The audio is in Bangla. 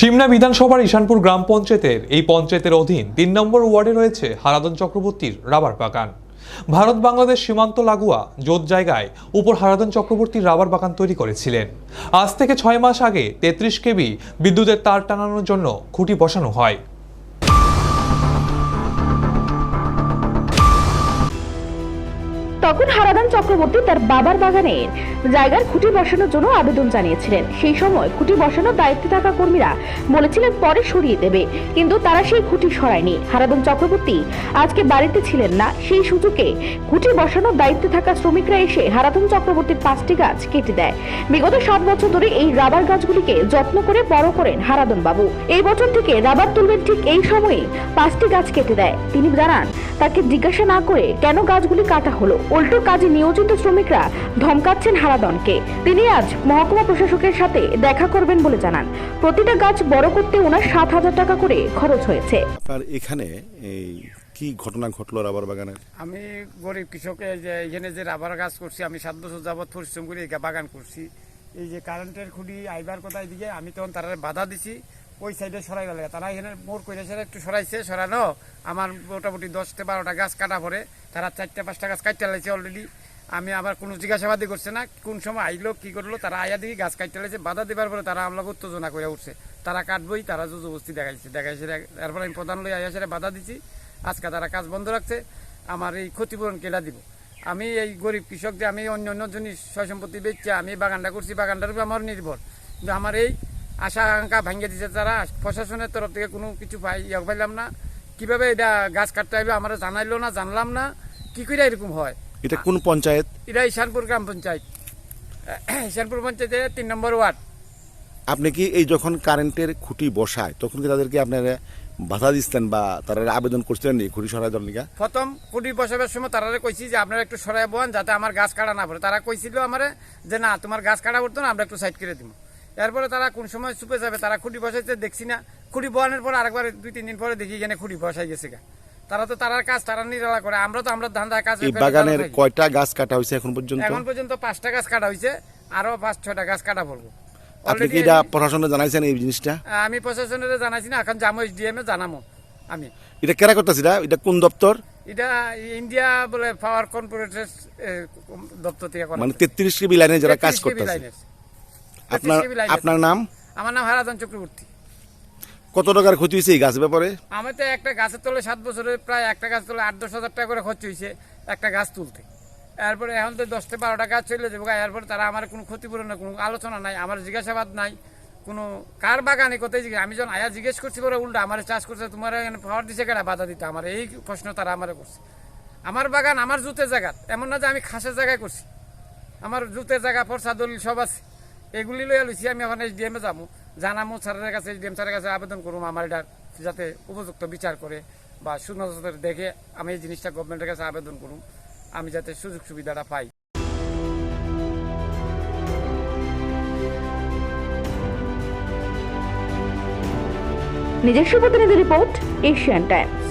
সিমনা বিধানসভার ঈশানপুর গ্রাম পঞ্চায়েতের, এই পঞ্চায়েতের অধীন তিন নম্বর ওয়ার্ডে রয়েছে হারাদন চক্রবর্তীর রাবার বাগান। ভারত বাংলাদেশ সীমান্ত লাগোয়া জোত জায়গায় উপর হারাদন চক্রবর্তীর রাবার বাগান তৈরি করেছিলেন। আজ থেকে ছয় মাস আগে তেত্রিশ কেবি বিদ্যুতের তার টানানোর জন্য খুঁটি বসানো হয়। তখন হারাদান চক্রবর্তী তার বাবার বাগানের জায়গার খুঁটি বসানোর জন্য আবেদন জানিয়েছিলেন। সেই সময় খুঁটি বসানোর দায়িত্বে থাকা কর্মীরা বলেছিলেন, পরে সরিয়ে দেবে। কিন্তু তারা সেই খুঁটি সরায়নি। হারাদন চক্রবর্তী আজকে বাড়িতে ছিলেন না। সেই সুযোগে খুঁটি বসানোর দায়িত্বে থাকা শ্রমিকরা এসে হারাদন চক্রবর্তীর পাঁচটি গাছ কেটে দেয়। বিগত সাত বছর ধরে এই রাবার গাছগুলিকে যত্ন করে বড় করেন হারাদন বাবু। এই বছর থেকে রাবার তুলবেন ঠিক এই সময়ে পাঁচটি গাছ কেটে দেয়। তিনি জানান, তাকে জিজ্ঞাসা না করে কেন গাছগুলি কাটা হলো? উল্টো কাজে নিয়োজিত শ্রমিকরা ধমকাচ্ছেন হারাদনকে। তিনি আজ মহকুমা প্রশাসকের সাথে দেখা করবেন বলে জানান। প্রতিটা গাছ বড় করতে ওনার সাত হাজার টাকা করে খরচ হয়েছে। আপনার এখানে এই কি ঘটনা ঘটলো রাবার বাগানের আমি গরিব কৃষকের যে এখানে যে রাবার গাছ করছি আমি সাত বছর যাবৎ পরিশ্রম করে এই বাগান করছি। এই যে কারেন্টের খুঁটি আইবার কথা দিকে আমি তখন তারা বাধা দিছি। ওই সাইডে সরাই গেলে। তারা এখানে মোর কইরা সেটা একটু সরাইছে, সরানো। আমার মোটামুটি দশটা বারোটা গাছ কাটা পরে তারা চারটা পাঁচটা গাছ কাটতে লাইছে অলরেডি আমি আবার কোনো জিজ্ঞাসাবাদই করছে না। কোন সময় আইলো, কি করল, তারা আয়া দিকে গাছ কাটতে লাইছে বাধা দেবার পরে তারা আমলাকে উত্তেজনা করে উঠছে। তারা কাটবই, তারা জবস্তি দেখাইছে। দেখাইছে এরপর আমি প্রধান লই আয়া সেটা বাধা দিছি। আজকে তারা কাজ বন্ধ রাখছে। আমার এই ক্ষতিপূরণ কেলা দিব? আমি এই গরিব কৃষক যে আমি অন্য অন্য জিনিস সম্পত্তি বেচছে আমি বাগানটা করছি, বাগানটার উপর আমার নির্ভর। কিন্তু আমার এই আশা আকাঙ্ক্ষা ভাঙ্গে দিচ্ছে তারা। প্রশাসনের তরফ থেকে কোনো কিছু পাই ইয়ে পাইলাম না। কীভাবে এটা গাছ কাটতে হবে আমার জানাইলো না জানলাম না। কি করে এরকম হয়? এটা কোন পঞ্চায়েত? এটা ঈশানপুর গ্রাম পঞ্চায়েত। ঈশানপুর পঞ্চায়েতের তিন নম্বর ওয়ার্ড। আপনি কি এই যখন কারেন্টের খুঁটি বসায় তখন কি তাদেরকে আপনারা বাধা দিচ্ছেন বা তারা আবেদন করছিলেন এই খুঁটি সরাই লিগা প্রথম খুঁটি বসাবার সময় তারা কইছি যে আপনারা একটু সরাই বোন যাতে আমার গাছ কাটা না পড়ে। তারা কইছিল আমার যে না তোমার গাছ কাটা পড়তো না আমরা একটু সাইড করে দিব এরপরে তারা কোন সময় চুপে যাবে তারা খুঁটি বসাইতে দেখছি না। খুঁটি বসানোর পর আরেকবার দুই তিন দিন পরে দেখি এখানে খুঁটি বসাই গেছে গা। তারা তো তারার কাজ তারা নিরালা করে। আমরা তো আমরা ধান্দা কাজ বাগানের কয়টা গাছ কাটা হয়েছে এখন পর্যন্ত? এখন পর্যন্ত পাঁচটা গাছ কাটা হয়েছে আরও পাঁচ ছয়টা গাছ কাটা পড়ব। আপনি কি এটা প্রশাসনে জানাইছেন এই জিনিসটা? আমি প্রশাসনের জানাইছি না এখন যাব এসডিএম এ জানামো আমি। এটা কেরা করতেছি এটা? এটা কোন দপ্তর? এটা ইন্ডিয়া বলে পাওয়ার কর্পোরেটের দপ্তর থেকে মানে তেত্রিশ কেবি লাইনে যারা কাজ 33 করতেছে। আপনার আপনার নাম? আমার নাম হারাধন চক্রবর্তী। কত টাকার ক্ষতি হয়েছে এই গাছ ব্যাপারে? আমি তো একটা গাছের তলে সাত বছরে প্রায় একটা গাছ তোলে আট দশ হাজার টাকা করে খরচ হয়েছে একটা গাছ তুলতে। এরপরে এখন তো দশটা বারোটা গাছ চলে যাব এরপরে তারা আমার কোনো ক্ষতিপূরণ না কোনো আলোচনা নাই আমার জিজ্ঞাসাবাদ নাই কোনো কার বাগানে কোথায় জিজ্ঞেস আমি যখন আয়া জিজ্ঞেস করছি বলে উল্টা আমার চাষ করছে তোমার এখানে পাওয়ার দিছে কেনা বাধা দিতে? আমার এই প্রশ্ন তারা আমার করছে। আমার বাগান আমার জুতের জায়গা এমন না যে আমি খাসের জায়গায় করছি। আমার জুতের জায়গা ফরসা দলিল সব আছে। এগুলি লইয়া লইছি, আমি এখন এসডিএম যাব। জানামো স্যারের কাছে এসডিএম স্যারের কাছে আবেদন করুম আমার এটা, যাতে উপযুক্ত বিচার করে বা সুনজর দেখে আমি এই জিনিসটা গভর্নমেন্টের কাছে আবেদন করুম। আমি যাতে সুযোগ সুবিধাটা পাই। নিজস্ব প্রতিনিধি রিপোর্ট এশিয়ান টাইমস